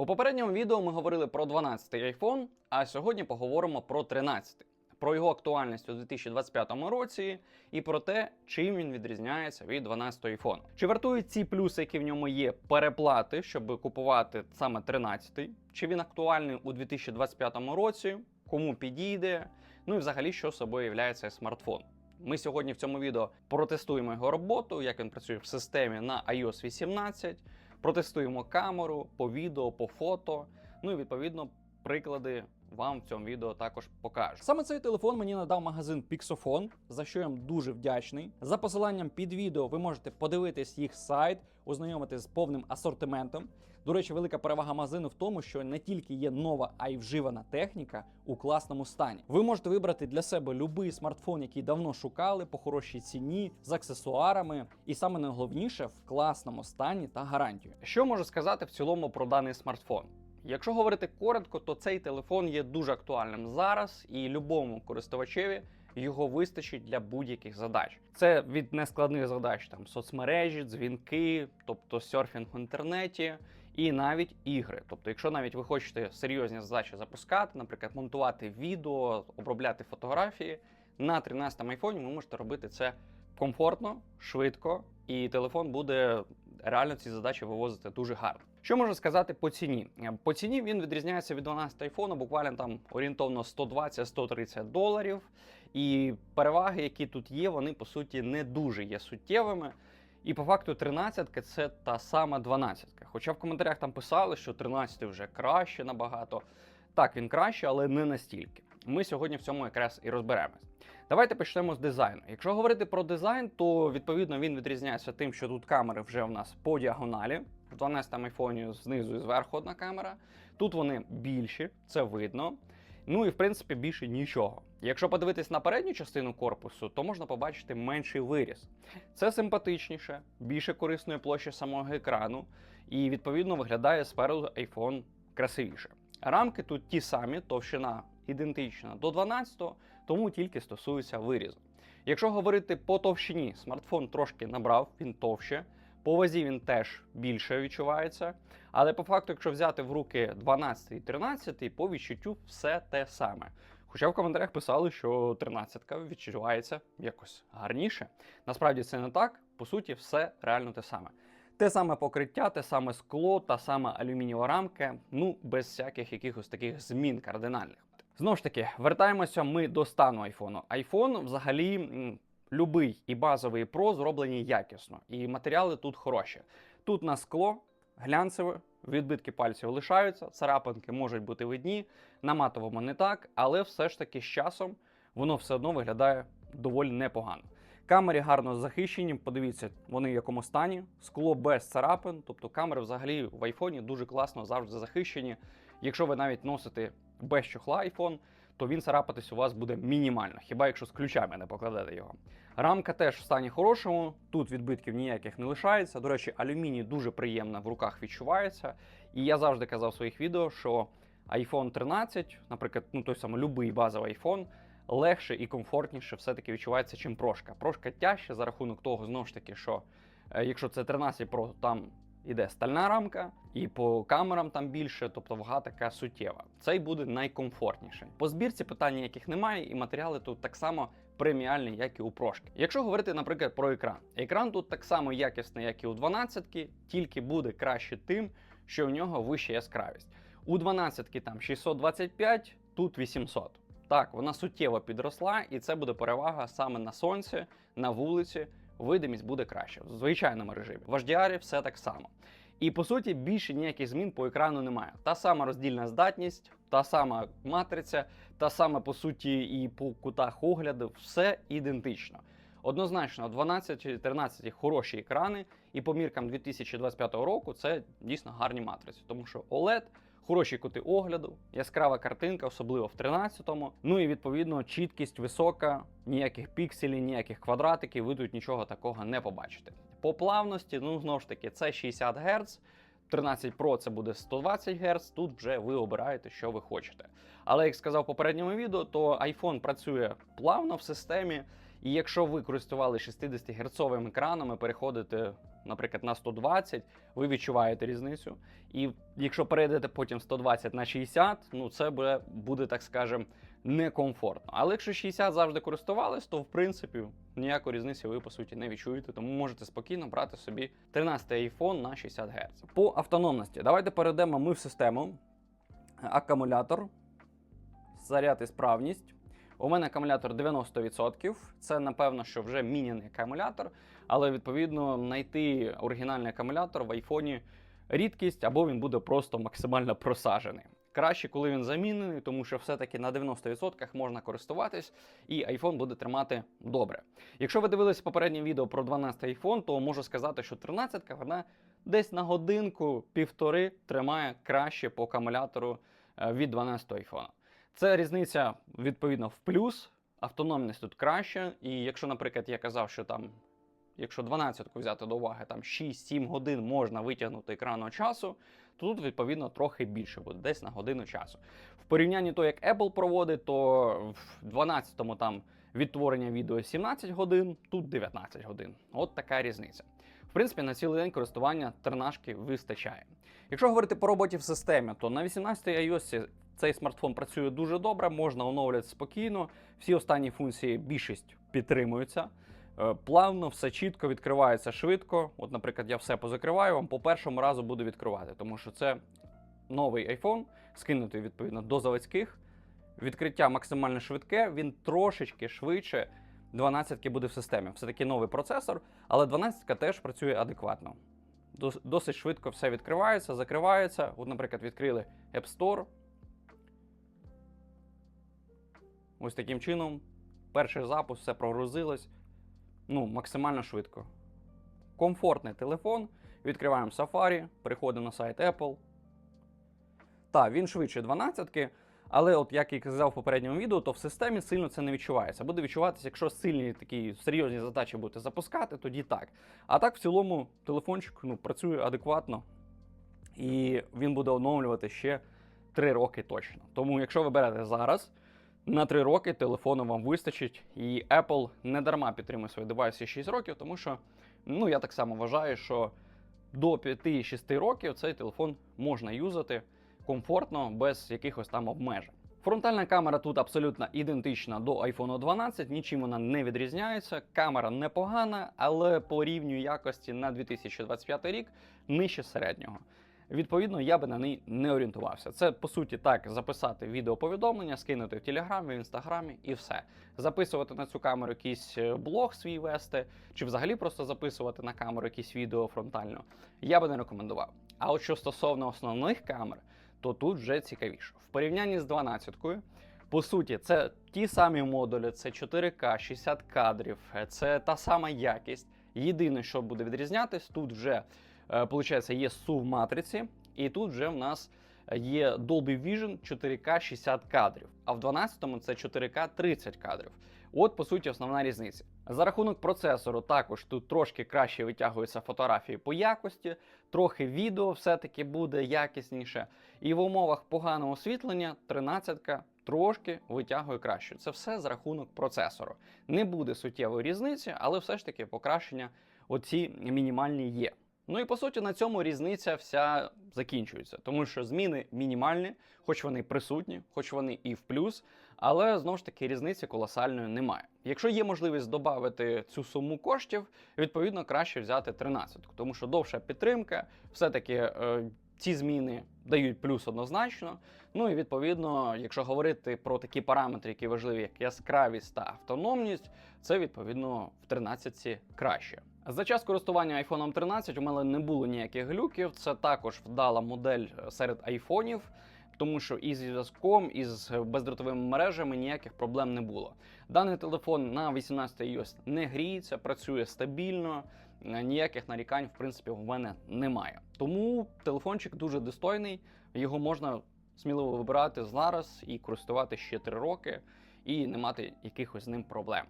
У попередньому відео ми говорили про 12-й iPhone, а сьогодні поговоримо про 13-й, про його актуальність у 2025 році і про те, чим він відрізняється від 12-го iPhone. Чи вартують ці плюси, які в ньому є, переплати, щоб купувати саме 13-й? Чи він актуальний у 2025 році? Кому підійде? Ну і взагалі, що собою являє цей смартфон. Ми сьогодні в цьому відео протестуємо його роботу, як він працює в системі на iOS 18, протестуємо камеру по відео, по фото. Ну і відповідно приклади вам в цьому відео також покажу. Саме цей телефон мені надав магазин Pixofon, за що я їм дуже вдячний. За посиланням під відео ви можете подивитись їх сайт, ознайомитись з повним асортиментом. До речі, велика перевага магазину в тому, що не тільки є нова, а й вживана техніка у класному стані. Ви можете вибрати для себе будь-який смартфон, який давно шукали, по хорошій ціні, з аксесуарами, і саме найголовніше в класному стані та гарантію. Що можу сказати в цілому про даний смартфон? Якщо говорити коротко, то цей телефон є дуже актуальним зараз, і любому користувачеві його вистачить для будь-яких задач. Це від нескладних задач, там соцмережі, дзвінки, тобто серфінг в інтернеті, і навіть ігри. Тобто, якщо навіть ви хочете серйозні задачі запускати, наприклад, монтувати відео, обробляти фотографії, на 13-му айфоні ви можете робити це комфортно, швидко, і телефон буде реально ці задачі вивозити дуже гарно. Що можу сказати по ціні? Е, По ціні він відрізняється від 12 айфону, буквально там орієнтовно 120-130 доларів. І переваги, які тут є, вони по суті не дуже є суттєвими. І по факту 13 це та сама 12. Хоча в коментарях там писали, що 13 вже краще набагато. Так, він краще, але не настільки. Ми сьогодні в цьому якраз і розберемось. Давайте почнемо з дизайну. Якщо говорити про дизайн, то відповідно він відрізняється тим, що тут камери вже в нас по діагоналі. В 12 айфоні знизу і зверху одна камера. Тут вони більші, це видно. Ну і в принципі більше нічого. Якщо подивитись на передню частину корпусу, то можна побачити менший виріс. Це симпатичніше, більше корисної площі самого екрану, і відповідно виглядає спереду iPhone красивіше. Рамки тут ті самі, товщина ідентична до 12-го, тому тільки стосується вирізу. Якщо говорити по товщині, смартфон трошки набрав, він товще. По вазі він теж більше відчувається. Але по факту, якщо взяти в руки 12 і 13, по відчуттю все те саме. Хоча в коментарях писали, що 13 відчувається якось гарніше. Насправді це не так. По суті, все реально те саме. Те саме покриття, те саме скло, та сама алюмінієва рамка, ну без всяких якихось таких змін кардинальних. Знову ж таки, вертаємося ми до стану айфону. Айфон взагалі. Любий і базовий Pro зроблені якісно, і матеріали тут хороші. Тут на скло глянцеве, відбитки пальців лишаються, царапинки можуть бути видні, на матовому не так, але все ж таки з часом воно все одно виглядає доволі непогано. Камери гарно захищені, подивіться, вони в якому стані. Скло без царапин, тобто камери взагалі в айфоні дуже класно завжди захищені. Якщо ви навіть носите без чохла iPhone, то він царапатись у вас буде мінімально, хіба якщо з ключами не покладете його. Рамка теж в стані хорошому, тут відбитків ніяких не лишається. До речі, алюміній дуже приємно в руках відчувається. І я завжди казав в своїх відео, що iPhone 13, наприклад, ну той самий любий базовий iPhone, легше і комфортніше все-таки відчувається, чим прошка. Прошка тяжче за рахунок того, знову ж таки, що е, якщо це 13 Pro, то там іде стальна рамка, і по камерам там більше, тобто вага така суттєва. Цей буде найкомфортніше. По збірці питань ніяких немає, і матеріали тут так само преміальні, як і у прошки. Якщо говорити, наприклад, про екран, екран тут так само якісний, як і у 12-ки, тільки буде краще тим, що в нього вища яскравість. У 12 там 625, тут 800. Так, вона суттєво підросла, і це буде перевага саме на сонці, на вулиці. Видимість буде краще в звичайному режимі. В HDR все так само. І по суті, більше ніяких змін по екрану немає. Та сама роздільна здатність, та сама матриця, та сама по суті і по кутах огляду, все ідентично. Однозначно, 12 і 13 хороші екрани, і по міркам 2025 року це дійсно гарні матриці, тому що OLED, хороші кути огляду, яскрава картинка, особливо в 13-му. Ну і відповідно чіткість висока, ніяких пікселів, ніяких квадратиків, ви тут нічого такого не побачите. По плавності, ну знову ж таки, це 60 Гц. 13 Pro це буде 120 Гц, тут вже ви обираєте, що ви хочете. Але як сказав в попередньому відео, то iPhone працює плавно в системі, і якщо ви користували 60 Гц екраном і переходите наприклад, на 120, ви відчуваєте різницю. І якщо перейдете потім 120 на 60, ну це буде, буде так скажем, некомфортно. Але якщо 60 завжди користувались, то в принципі ніякої різниці ви по суті не відчуєте, тому можете спокійно брати собі 13 iPhone на 60 Гц. По автономності, давайте перейдемо ми в систему. Акумулятор, заряд і справність. У мене акумулятор 90%. Це напевно, що вже міняний акумулятор, але відповідно знайти оригінальний акумулятор в айфоні рідкість, або він буде просто максимально просажений. Краще, коли він замінений, тому що все-таки на 90% можна користуватись, і iPhone буде тримати добре. Якщо ви дивились попереднє відео про 12 iPhone, то можу сказати, що 13 вона десь на годинку-півтори тримає краще по акумулятору е, від 12 iPhone. Це різниця відповідно в плюс. Автономність тут краща. І якщо, наприклад, я казав, що там, якщо 12 взяти до уваги, там 6-7 годин можна витягнути екранного часу, то тут, відповідно, трохи більше буде, десь на годину часу. В порівнянні то, як Apple проводить, то в 12-му там відтворення відео 17 годин, тут 19 годин. От така різниця. В принципі, на цілий день користування тернашки вистачає. Якщо говорити про роботів в системі, то на 18 iOS цей смартфон працює дуже добре, можна оновлювати спокійно. Всі останні функції більшість підтримуються. Е, Плавно, все чітко відкривається швидко. От, наприклад, я все позакриваю, вам по першому разу буду відкривати, тому що це новий iPhone, скинутий відповідно до заводських. Відкриття максимально швидке, він трошечки швидше 12 буде в системі. Все-таки новий процесор, але 12 теж працює адекватно. Досить швидко все відкривається, закривається. От, наприклад, відкрили App Store. Ось таким чином. Перший запуск, все прогрузилось. Ну, максимально швидко. Комфортний телефон. Відкриваємо Safari, переходимо на сайт Apple. Так, він швидше 12-ки, але от як і казав в попередньому відео, то в системі сильно це не відчувається. Буде відчуватися, якщо сильні такі серйозні задачі будете запускати, тоді так. А так, в цілому, телефончик ну, працює адекватно, і він буде оновлювати ще 3 роки точно. Тому, якщо ви берете зараз, на 3 роки телефону вам вистачить, і Apple не дарма підтримує свої девайси 6 років, тому що ну, я так само вважаю, що до 5-6 років цей телефон можна юзати комфортно, без якихось там обмежень. Фронтальна камера тут абсолютно ідентична до iPhone 12, нічим вона не відрізняється. Камера непогана, але по рівню якості на 2025 рік нижче середнього. Відповідно, я би на неї не орієнтувався. Це по суті так записати відеоповідомлення, скинути в Телеграмі, в інстаграмі і все. Записувати на цю камеру якийсь е, блог свій вести, чи взагалі просто записувати на камеру якісь відео фронтально. Я би не рекомендував. А от що стосовно основних камер, то тут вже цікавіше. В порівнянні з 12-кою, по суті, це ті самі модулі, це 4К, 60 кадрів, е, це та сама якість. Єдине, що буде відрізнятись, тут вже получається, є SUV матриці, і тут вже в нас є Dolby Vision 4К 60 кадрів, а в 12-му це 4К 30 кадрів. От, по суті, основна різниця. За рахунок процесору, також тут трошки краще витягуються фотографії по якості, трохи відео все-таки буде якісніше. І в умовах поганого освітлення 13-ка трошки витягує краще. Це все за рахунок процесору. Не буде суттєвої різниці, але все ж таки покращення оці мінімальні є. Ну і по суті на цьому різниця вся закінчується, тому що зміни мінімальні, хоч вони присутні, хоч вони і в плюс, але знову ж таки різниці колосальної немає. Якщо є можливість додати цю суму коштів, відповідно краще взяти 13, тому що довша підтримка, все-таки е, ці зміни дають плюс однозначно. Ну і відповідно, якщо говорити про такі параметри, які важливі, як яскравість та автономність, це відповідно в 13 краще. За час користування iPhone 13 у мене не було ніяких глюків. Це також вдала модель серед айфонів, тому що із зв'язком, із бездротовими мережами ніяких проблем не було. Даний телефон на 18 iOS не гріється, працює стабільно. Е, Ніяких нарікань, в принципі, в мене немає. Тому телефончик дуже достойний, його можна сміливо вибирати зараз і користувати ще 3 роки, і не мати якихось з ним проблем.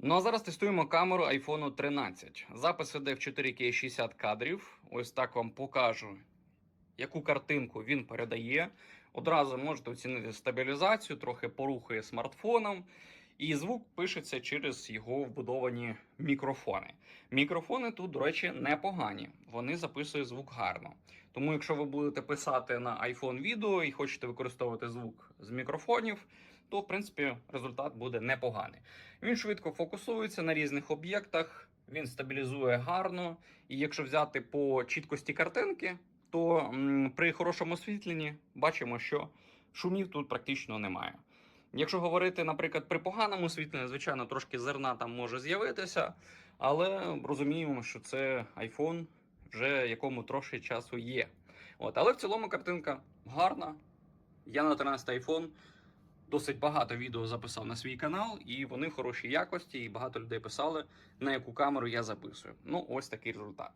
Ну а зараз тестуємо камеру iPhone 13. Запис іде в 4К 60 кадрів. Ось так вам покажу, яку картинку він передає. Одразу можете оцінити стабілізацію, трохи порухає смартфоном. І звук пишеться через його вбудовані мікрофони. Мікрофони тут, до речі, непогані. Вони записують звук гарно. Тому, якщо ви будете писати на iPhone відео і хочете використовувати звук з мікрофонів, то в принципі результат буде непоганий. Він швидко фокусується на різних об'єктах, він стабілізує гарно. І якщо взяти по чіткості картинки, то м, при хорошому освітленні бачимо, що шумів тут практично немає. Якщо говорити, наприклад, при поганому освітленні, звичайно, трошки зерна там може з'явитися, але розуміємо, що це iPhone, вже якому трошки часу є. От, але в цілому картинка гарна. Я на 13 iPhone досить багато відео записав на свій канал, і вони в хорошій якості, і багато людей писали, на яку камеру я записую. Ну, ось такий результат.